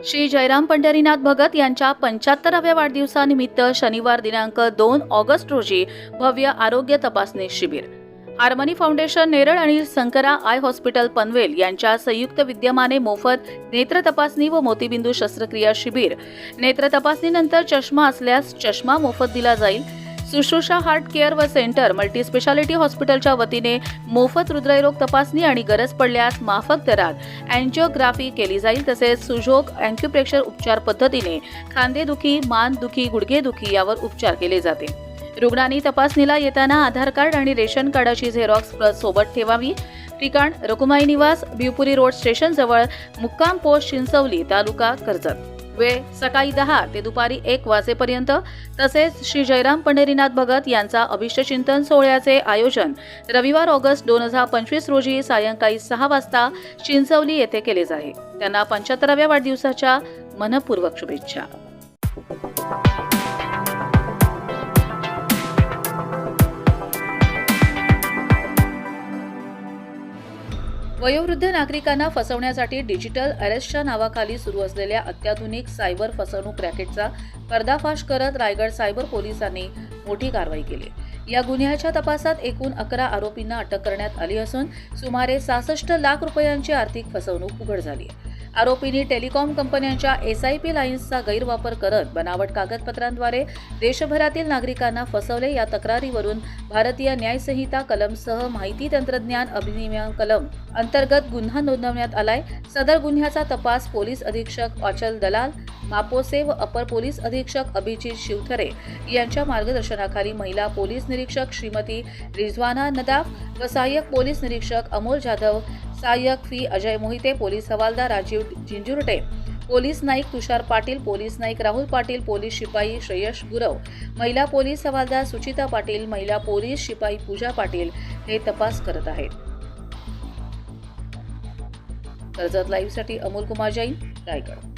श्री जयराम पंढरीनाथ भगत यांच्या पंच्याहत्तराव्या वाढदिवसानिमित्त शनिवार दिनांक दोन ऑगस्ट रोजी भव्य आरोग्य तपासणी शिबिर. हार्मनी फाउंडेशन नेरळ आणि संकरा आय हॉस्पिटल पनवेल यांच्या संयुक्त विद्यमाने मोफत नेत्र तपासणी व मोतीबिंदू शस्त्रक्रिया शिबिर. नेत्र तपासणीनंतर चष्मा असल्यास चष्मा मोफत दिला जाईल. सुश्रुषा हार्ट केअर व सेंटर मल्टीस्पेशालिटी हॉस्पिटलच्या वतीने मोफत हृदयरोग तपासणी आणि गरज पडल्यास माफक दरात अँजिओग्राफी केली जाईल तसेच सुजोग अँक्युप्रेशर उपचार पद्धतीने खांदेदुखी मानदुखी गुडघेदुखी यावर उपचार केले जाते. रुग्णांनी तपासणीला येताना आधार कार्ड आणि रेशन कार्डाची झेरॉक्स प्रत सोबत ठेवावी. ठिकाण रकुमाई निवास भिवपुरी रोड स्टेशनजवळ मुक्काम पोस्ट चिंचवली तालुका कर्जत. वेळ सकाळी दहा ते दुपारी एक वाजेपर्यंत तसेच श्री जयराम पंढरीनाथ भगत यांचा अभिष्टचिंतन सोहळ्याचे आयोजन रविवार ऑगस्ट दोन हजार पंचवीस रोजी सायंकाळी सहा वाजता चिंचवली येथे केले जाईल त्यांना पंच्याहत्तराव्या वाढदिवसाच्या मनपूर्वक शुभेच्छा. वयोवृद्ध नागरिकांना फसवण्यासाठी डिजिटल अरेस्टच्या नावाखाली सुरू असलेल्या अत्याधुनिक सायबर फसवणूक रॅकेटचा पर्दाफाश करत रायगड सायबर पोलिसांनी मोठी कारवाई केली. या गुन्ह्याच्या तपासात एकूण अकरा आरोपींना अटक करण्यात आली असून सुमारे सहासष्ट लाख रुपयांची आर्थिक फसवणूक उघड झाली. आहे आरोपींनी टेलिकॉम कंपन्यांच्या एसआयपी लाईन्सचा गैरवापर करत बनावट कागदपत्रांद्वारे देशभरातील नागरिकांना फसवले या तक्रारीवरून भारतीय न्यायसंहिता कलमसह माहिती तंत्रज्ञान अधिनियम कलम अंतर्गत गुन्हा नोंदवण्यात आलाय. सदर गुन्ह्याचा तपास पोलीस अधीक्षक अचल दलाल मापोसे व अपर पोलीस अधीक्षक अभिजित शिवथरे यांच्या मार्गदर्शनाखाली महिला पोलीस निरीक्षक श्रीमती रिझवाना नदाफ व सहाय्यक पोलीस निरीक्षक अमोल जाधव सहाय्यक फी अजय मोहिते पोलीस हवालदार Rajiv Jinjurte police Naik Tushar Patil police Naik Rahul Patil police शिपाई श्रेयश गुरव महिला पोलीस हवालदार सुचिता पाटील महिला पोलीस शिपाई पूजा पाटील हे तपास करत आहेत. कर्जत लाईव्हसाठी अमोल कुमार जैन रायगड.